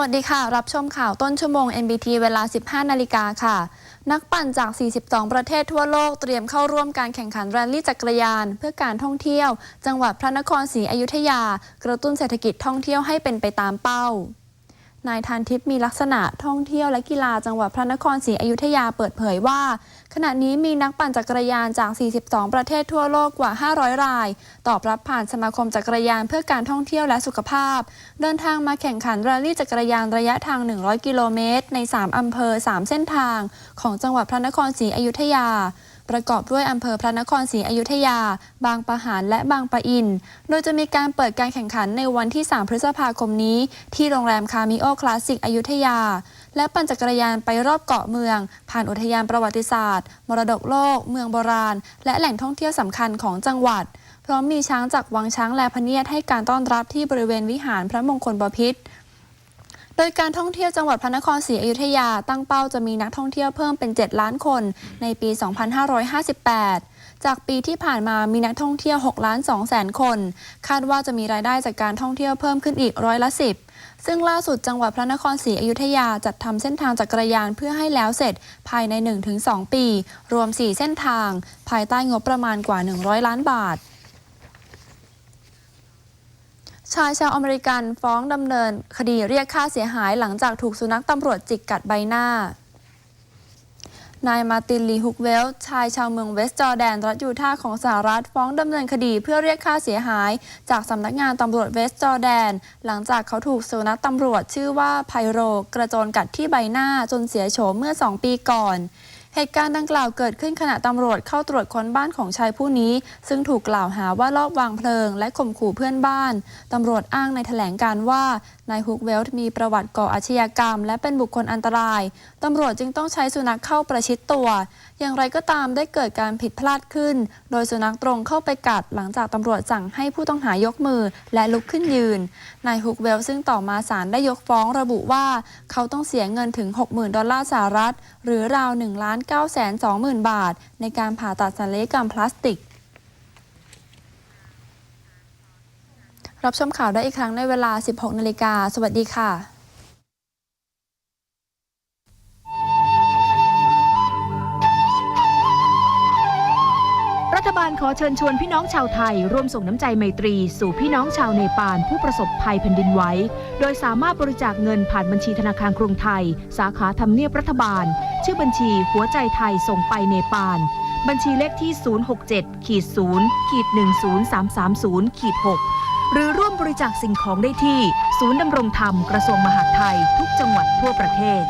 วัสดีค่ะ รับชมข่าวต้นชั่วโมง NBT เวลา 15 นาฬิกาค่ะ นักปั่นจาก 42 ประเทศทั่วโลกเตรียมเข้าร่วมการแข่งขันแรลลี่จักรยาน เพื่อการท่องเที่ยว จังหวัดพระนครศรีอยุธยา กระตุ้นเศรษฐกิจท่องเที่ยวให้เป็นไปตามเป้า นายทานทิพย์มีลักษณะท่องเที่ยวและกีฬาจังหวัดพระนครศรีอยุธยาเปิดเผยว่า ขณะนี้มีนักปั่นจักรยานจาก 42 ประเทศทั่วโลกกว่า 500 ราย ตอบรับผ่านสมาคมจักรยานเพื่อการท่องเที่ยวและสุขภาพ เดินทางมาแข่งขันแรลลี่จักรยานระยะทาง 100 กิโลเมตร ใน 3 อำเภอ 3 เส้นทาง ของจังหวัดพระนครศรีอยุธยา ประกอบด้วยอำเภอพระนครศรีอยุธยา บางปะหันและบางปะอิน โดยจะมีการเปิดการแข่งขันในวันที่ 3 พฤษภาคมนี้ ที่โรงแรมคามิโอคลาสสิกอยุธยา และปั่นจักรยานไปรอบเกาะเมือง ผ่านอุทยานประวัติศาสตร์ มรดกโลก เมืองโบราณ และแหล่งท่องเที่ยวสำคัญของจังหวัด พร้อมมีช้างจากวังช้างแลพเนียดให้การต้อนรับที่บริเวณวิหารพระมงคลบพิตร ดยการท่องเที่ยวจังหวัดพระนครศรีอยุธยาตั้งเป้าจะมีนักท่องเที่ยวเพิ่มเป็น 7 ล้านคนในปี 2558 จากปีที่ผ่านมามีนักท่องเที่ยว 6 ล้าน2แสนคน คาดว่าจะมีรายได้จากการท่องเที่ยวเพิ่มขึ้นอีกร้อยละ 10 ซึ่งล่าสุดจังหวัดพระนครศรีอยุธยาจัดทำเส้นทางจักรยานเพื่อให้แล้วเสร็จภายใน 1-2 ปี รวม 4 เส้นทาง ภายใต้งบประมาณกว่า 100 ล้านบาท ชายชาวอเมริกันฟ้องดำเนิน คดีเรียกค่าเสียหายหลังจากถูกสุนัขตำรวจจิกกัดใบหน้านายมาร์ตินลีฮุกเวล์ชายชาวเมืองเวสต์จอร์แดน รัฐยูทาห์ของสหรัฐ ฟ้องดำเนินคดีเพื่อเรียกค่าเสียหาย จากสำนักงานตำรวจเวสต์จอร์แดน หลังจากเขาถูกสุนัขตำรวจชื่อว่าไพโร กระโจนกัดที่ใบหน้าจนเสียโฉมเมื่อ 2 ปีก่อน เหตุการณ์ดังกล่าวเกิดขึ้นขณะตำรวจเข้าตรวจค้นบ้านของชายผู้นี้ ซึ่งถูกกล่าวหาว่าลอบวางเพลิง และข่มขู่เพื่อนบ้าน ตำรวจอ้างในแถลงการ์ว่านายฮุกเวลต์มีประวัติก่ออาชญากรรม และเป็นบุคคลอันตราย ตำรวจจึงต้องใช้สุนัขเข้าประชิดตัว อย่างไรก็ตามได้เกิดการผิดพลาดขึ้น โดยสุนัขตรงเข้าไปกัด หลังจากตำรวจสั่งให้ผู้ต้องหายกมือและลุกขึ้นยืน นายฮุกเวลต์ซึ่งต่อมาศาลได้ยกฟ้องระบุว่า เขาต้องเสียเงินถึง 60,000 ดอลลาร์สหรัฐ หรือราว1ล้าน9 2 0 0 0 0 บาท ในการผ่าตัดศัลยกรรมพลาสติก รับชมข่าวได้อีกครั้งในเวลา 16นาฬิกาสวัสดีค่ะรัฐบาลขอเชิญชวนพี่น้องชาวไทย ร่วมส่งน้ำใจไมตรี สู่พี่น้องชาวเนปาลผู้ประสบภัยแผ่นดินไหวโดยสามารถบริจาคเงินผ่านบัญชีธนาคารกรุงไทย สาขาทำเนียบรัฐบาล ชื่อบัญชีหัวใจไทยส่งไปเนปาล บัญชีเลขที่ 067ขีด0ขีด10330ขีด6หรือร่วมบริจาคสิ่งของได้ที่ ศูนย์ดำรงธรรมกระทรวงมหาดไทยทุกจังหวัดทั่วประเทศ